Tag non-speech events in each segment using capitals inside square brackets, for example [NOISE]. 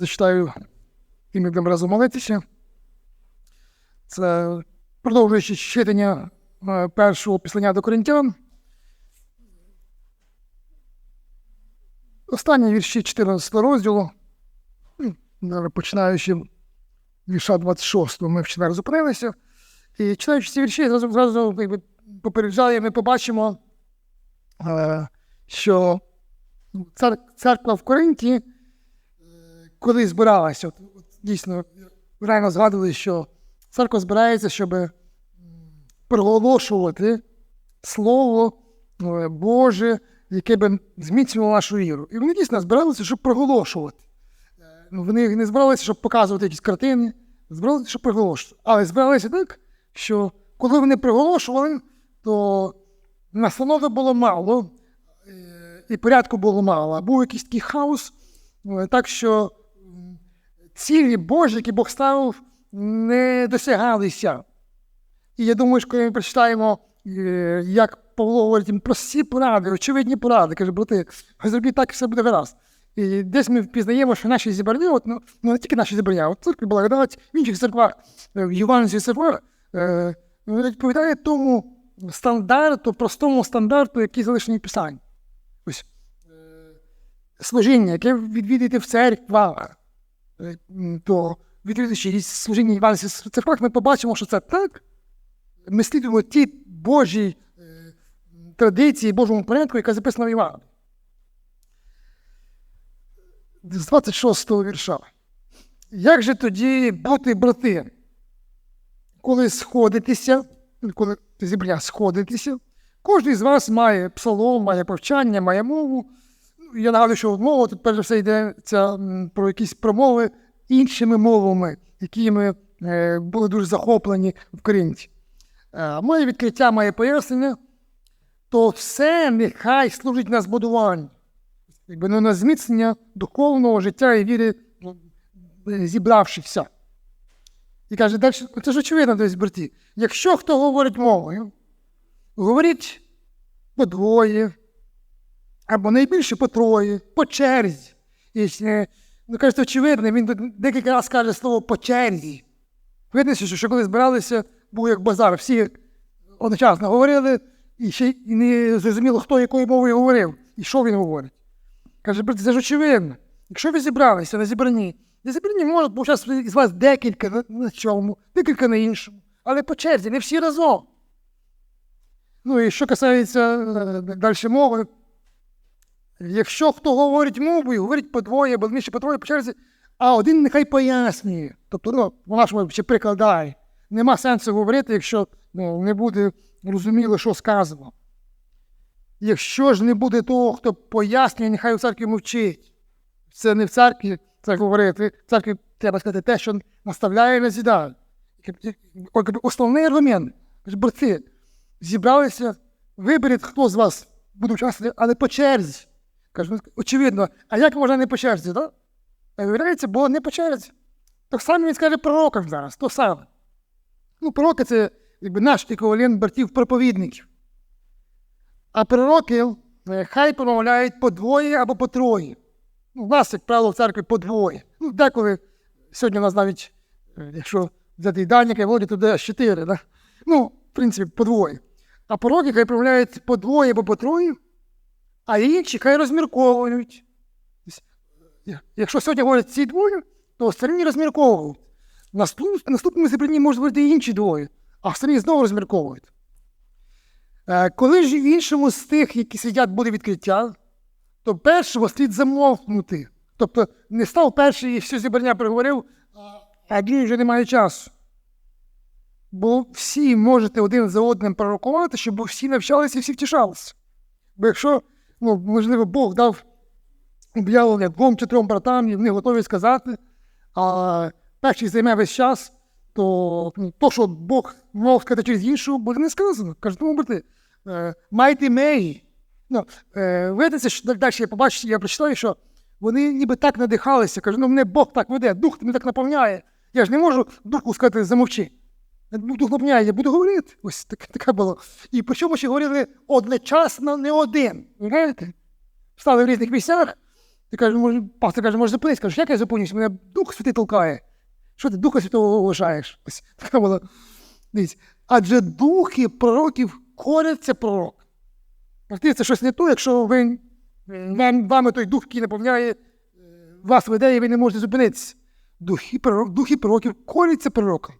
зачитаю і ми будемо разом молитися. Це продовжуючи читання е, першого післання до коринтян. Останні вірші 14 розділу, починаючи вірша 26, ми вчора зупинилися. І читаючи ці вірші, зразу, зразу якби, попереджає, ми побачимо, е, що церква в Коринті, коли збиралася, от, от, дійсно, реально згадували, що церква збирається, щоб проголошувати Слово е, Боже, яке би зміцнювало нашу віру. І вони дійсно збиралися, щоб проголошувати. Е, ну, Вони не збиралися, щоб показувати якісь картини, збиралися, щоб проголошувати. Але збиралися так, що коли вони приголошували, то настанови було мало, е, і порядку було мало. Був якийсь такий хаос, так що цілі Божі, які Бог ставив, не досягалися. І я думаю, що коли ми прочитаємо, е, як Павло говорить прості поради, очевидні поради, каже, брати, зробіть так, і все буде гаразд. І десь ми впізнаємо, що наші зібрання, от, ну, ну не тільки наші зібрання, от церкві благодать, в інших церквах, е, в Євангелії церквах, е, відповідає тому стандарту, простому стандарту, який залишений в Писанні. Ось служіння, яке відвідуєте в церквах, то відвідуючи служіння в церквах, ми побачимо, що це так. Ми слідуємо ті Божій е, традиції, Божому порядку, яка записана в Євангелії. З 26 го вірша. Як же тоді бути, брати, коли сходитеся, коли зібрання сходитеся, кожен з вас має псалом, має повчання, має мову. Я нагадую, що мова тут перш за все йдеться про якісь промови іншими мовами, якими е, були дуже захоплені в Коринті. Е, Моє відкриття, моє пояснення, то все нехай служить на збудування, якби ну, на зміцнення духовного життя і віри ну, зібравшихся. І каже, далі, це ж очевидно, десь браті. Якщо хто говорить мовою, говорить по двоє, або найбільше по троє, по черзі. І, ну, кажете, очевидно, він декілька разів каже слово по черзі. Видно, що, коли збиралися, був як базар, всі одночасно говорили, і ще й не зрозуміло, хто якою мовою говорив, і що він говорить. Каже, брат, це ж очевидно. Якщо ви зібралися на зібранні, на зібранні може бути зараз з вас декілька на, на чому, декілька на іншому, але по черзі, не всі разом. Ну і що касається е, далі мови, якщо хто говорить мовою, говорить по двоє, або більше по троє по черзі, а один нехай пояснює. Тобто, ну, по-нашому ще прикладає. Нема сенсу говорити, якщо ну, не буде розуміло, що сказано. Якщо ж не буде того, хто пояснює, нехай у церкві мовчить. Це не в церкві це говорити. В церкві треба сказати те, що наставляє на зідає. Основний аргумент. Брати, зібралися, виберіть, хто з вас буде участвувати, але по черзі. Кажу, ну, очевидно, а як можна не по черзі, так? А виявляється, бо не по черзі. Так само він скаже пророкам зараз, то саме. Ну, пророки це якби наш еквівалент братів-проповідників. А пророки е, хай промовляють по двоє або по троє. Ну, у нас, як правило, в церкві по двоє. Ну, деколи сьогодні у нас навіть, е, якщо взяти даніка, вводять туди чотири. Да? Ну, в принципі, по двоє. А пророки хай промовляють по двоє або по троє, а інші хай розмірковують. Якщо сьогодні говорять ці двоє, то остальні розмірковують. Наступ- наступному зібранні можуть бути інші двоє, а остальні знову розмірковують. Е, Коли ж в іншому з тих, які сидять, буде відкриття, то першого слід замовкнути. Тобто не став перший і все зібрання переговорив, а другий вже не має часу. Бо всі можете один за одним пророкувати, щоб всі навчалися і всі втішалися. Бо якщо, ну, можливо, Бог дав об'явлення двом чи трьом братам, і вони готові сказати, а перший займе весь час, то ну, то, що Бог мав сказати через іншого, буде не сказано. Каже, тому брати, е, майте меї. Ну, е, видите, що далі я побачу, я прочитаю, що вони ніби так надихалися. Кажуть, ну мене Бог так веде, дух мене так наповняє. Я ж не можу духу сказати, замовчи. Дух наповняє, я буду говорити. Ось таке, таке було. І причому ще говорили одночасно не один. Знаєте? Стали в різних місцях, Ти каже, може, пастор каже, може зупинись, кажеш, як я зупинюсь? Мене Дух Святий толкає. Що ти Духа Святого вважаєш? Ось така була. Дивіться. Адже духи пророків коряться пророк. Можливо, це щось не то, якщо ви, вам, вами той дух, який наповняє, е, вас веде, і ви не можете зупинитися. Духи, пророк, духи пророків коряться пророкам.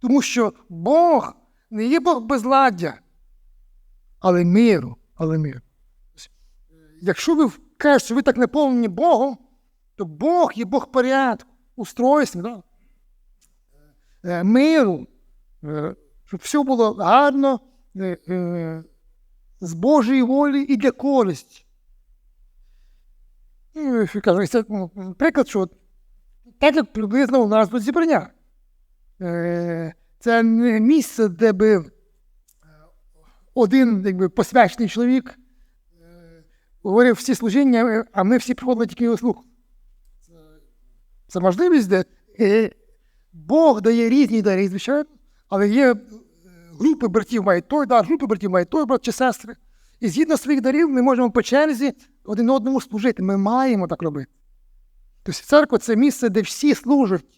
Тому що Бог не є Бог безладдя, але миру, але миру. Якщо ви кажете, що ви так наповнені Богом, то Бог є Бог порядку, устройства, да? Е, миру, е, щоб все було гарно, е, з Божої волі і для користі. Ну, приклад, що так як приблизно у нас тут зібрання. Е, Це не місце, де би е, один якби, посвячений чоловік е, говорив всі служіння, а ми всі приходили тільки його слухати. Це, можливість, де Бог дає різні дари, звичайно, але є групи братів мають той дар, групи братів мають той брат чи сестри. І згідно своїх дарів ми можемо по черзі один одному служити. Ми маємо так робити. Тобто церква це місце, де всі служать.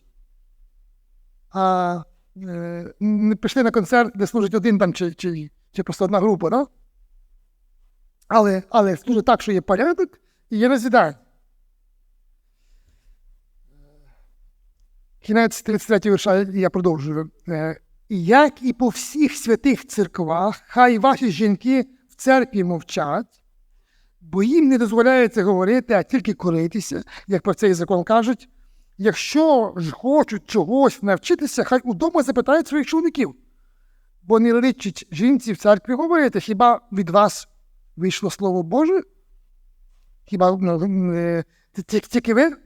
А е, не прийшли на концерт, де служить один там чи, чи, чи просто одна група, да? але, але служить так, що є порядок і є назідання. Кінець 33 вірша, я продовжую. Е, Як і по всіх святих церквах, хай ваші жінки в церкві мовчать, бо їм не дозволяється говорити, а тільки коритися, як про цей закон кажуть. Якщо ж хочуть чогось навчитися, хай удома запитають своїх чоловіків, бо не личить жінці в церкві говорити, хіба від вас вийшло Слово Боже? Хіба ну, е, тільки ви?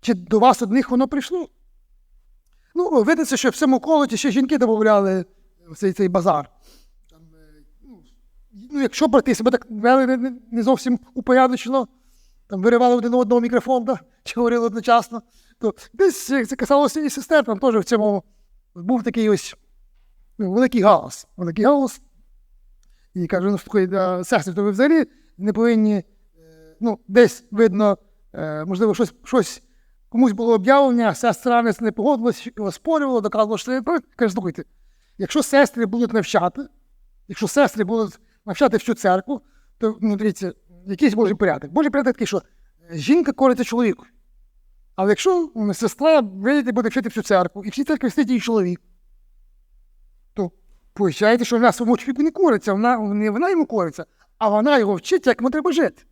Чи до вас одних воно прийшло? Ну, видиться, що в цьому колоті ще жінки додавали цей, цей базар. Е, ну, ну, якщо брати себе так вели не зовсім упорядочено, там виривали один одного мікрофон, да, чи говорили одночасно, то десь е, це касалося і сестер, там теж в цьому був такий ось ну, великий галас. Великий галас. І кажу, ну, слухай, сестри, то ви взагалі не повинні, е, ну, десь видно, е, можливо, щось, щось комусь було об'явлення, сестра не, не погодилась, оспорювала, доказувала, що неправильно. Каже, слухайте, якщо сестри будуть навчати, якщо сестри будуть навчати всю церкву, то ну, дивіться, якийсь Божий порядок. Божий порядок такий, що е, жінка кориться чоловіку. Але якщо сестра вийде буде вчити всю церкву, і всі церкві сидить її чоловік, то виходить, що вона своєму чоловіку не кориться, вона, не вона йому кориться, а вона його вчить, як йому треба жити.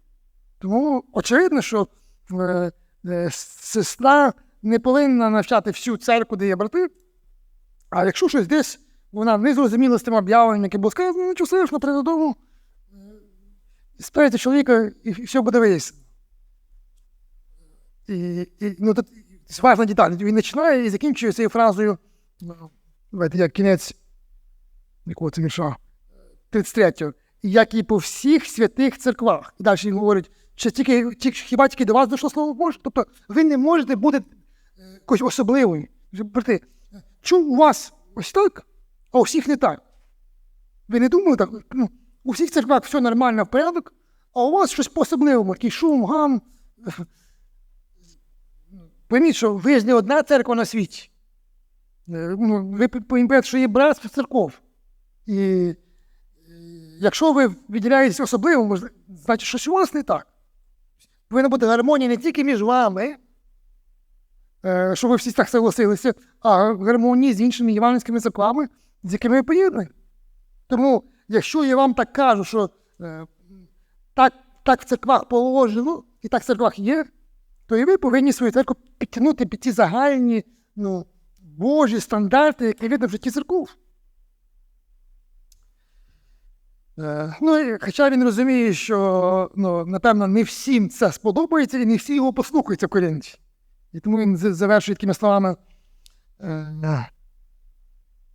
Тому очевидно, що е, е, сестра не повинна навчати всю церкву, де є брати. А якщо щось десь вона не зрозуміла з тим об'явленням, яке було сказано, ну нічого страшного, прийде додому, спереться чоловіка і все буде вияснено. І, і, ну, тут важна деталь. Він починає і закінчує цією фразою. ну, Давайте як кінець якого це вірша? 33-го. Як і по всіх святих церквах. І далі він говорить, чи тільки, ті- хіба тільки до вас дійшло слово Боже? Тобто ви не можете бути е, якось особливою. Брати, чому у вас ось так, а у всіх не так? Ви не думали так? Ну, у всіх церквах все нормально в порядок, а у вас щось по-особливому, такий шум, гам. Пойміть, що ви ж не одна церква на світі. Е, Ну, ви пам'ятаєте, що є братство церков. І е, якщо ви виділяєтесь особливо, значить, щось у вас не так. Повинна бути гармонія не тільки між вами, е, що ви всі так согласилися, а гармонії з іншими євангельськими церквами, з якими ви поєднані. Тому, якщо я вам так кажу, що так, так в церквах положено, і так в церквах є, то і ви повинні свою церкву підтягнути під ті загальні ну, Божі стандарти, які видно в житті церков. Е, ну, хоча він розуміє, що ну, напевно не всім це сподобається і не всі його послухаються в Корінті. І тому він завершує такими словами. Е,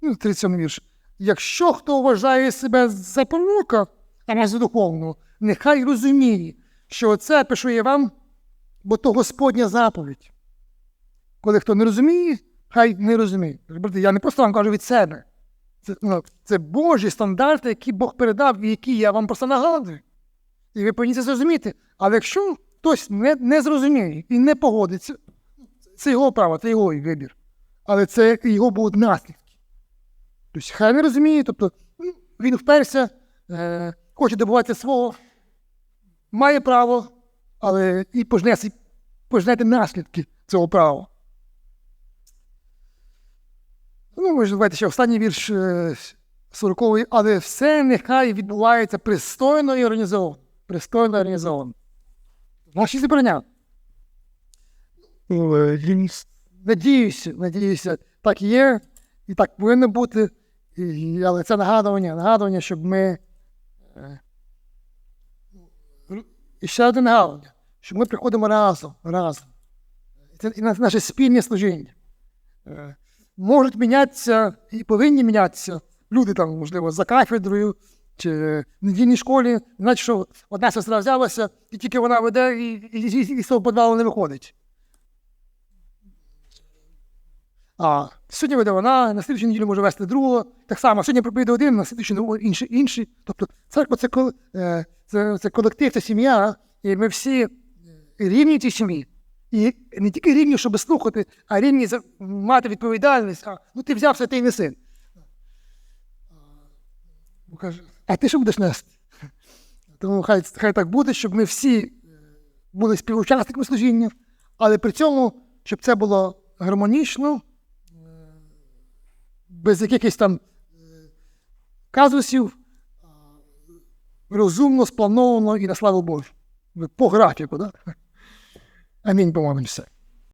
ну, 37 вірш. Якщо хто вважає себе за пророка, а не за духовного, нехай розуміє, що це пишу я вам, бо то Господня заповідь. Коли хто не розуміє, хай не розуміє. Брати, я не просто вам кажу від себе. Це, ну, це Божі стандарти, які Бог передав і які я вам просто нагадую. І ви повинні це зрозуміти. Але якщо хтось не, не зрозуміє і не погодиться. Це його право, це його вибір. Але це його будуть наслідки. Тобто, хай не розуміє, тобто ну, він вперся, е, хоче добуватися свого, має право, але і пожне, пожнете наслідки цього права. Ну, ви ж давайте ще останній вірш е, 40-й, але все нехай відбувається пристойно і організовано. Пристойно і організовано. Наші зібрання. Надіюся, надіюся, так є, і так повинно бути. І, але це нагадування, нагадування, щоб ми. І ще один галузь, що ми приходимо разом, разом. Це наше спільне служіння. Е, Можуть мінятися і повинні мінятися люди там, можливо, за кафедрою чи в недільній школі. Значить, що одна сестра взялася, і тільки вона веде, і з того подвалу не виходить. А сьогодні веде вона, на слідчу неділю може вести другого. Так само, сьогодні проповідає один, на слідчу інший, інший. Тобто церква це, е, це, це колектив, це сім'я, і ми всі рівні в цій сім'ї. І не тільки рівні, щоб слухати, а рівні мати відповідальність. А, ну ти взявся, ти й неси. А, ти що будеш нести? [LAUGHS] Тому хай, хай так буде, щоб ми всі е, були співучасниками служіння, але при цьому, щоб це було гармонічно, е, без якихось там казусів, розумно, сплановано і на славу Божу. По графіку? Да? Амінь, помолимося.